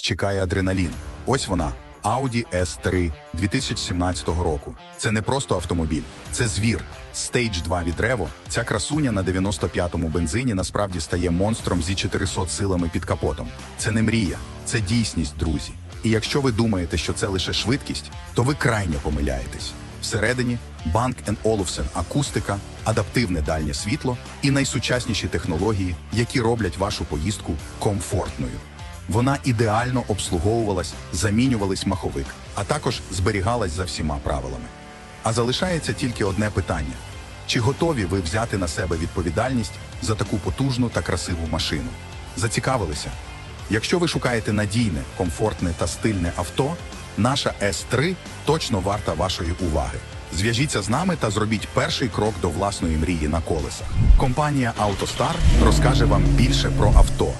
чекає адреналін. Ось вона. Audi S3 2017 року. Це не просто автомобіль, це звір. Stage 2 від Revo. Ця красуня на 95-му бензині насправді стає монстром зі 400 силами під капотом. Це не мрія, це дійсність, друзі. І якщо ви думаєте, що це лише швидкість, то ви крайне помиляєтесь. Всередині Bank Olufsen акустика, адаптивне дальнє світло і найсучасніші технології, які роблять вашу поїздку комфортною. Вона ідеально обслуговувалась, замінювались маховик, а також зберігалась за всіма правилами. А залишається тільки одне питання: чи готові ви взяти на себе відповідальність за таку потужну та красиву машину? Зацікавилися? Якщо ви шукаєте надійне, комфортне та стильне авто, наша S3 точно варта вашої уваги. Зв'яжіться з нами та зробіть перший крок до власної мрії на колесах. Компанія AutoStar розкаже вам більше про авто,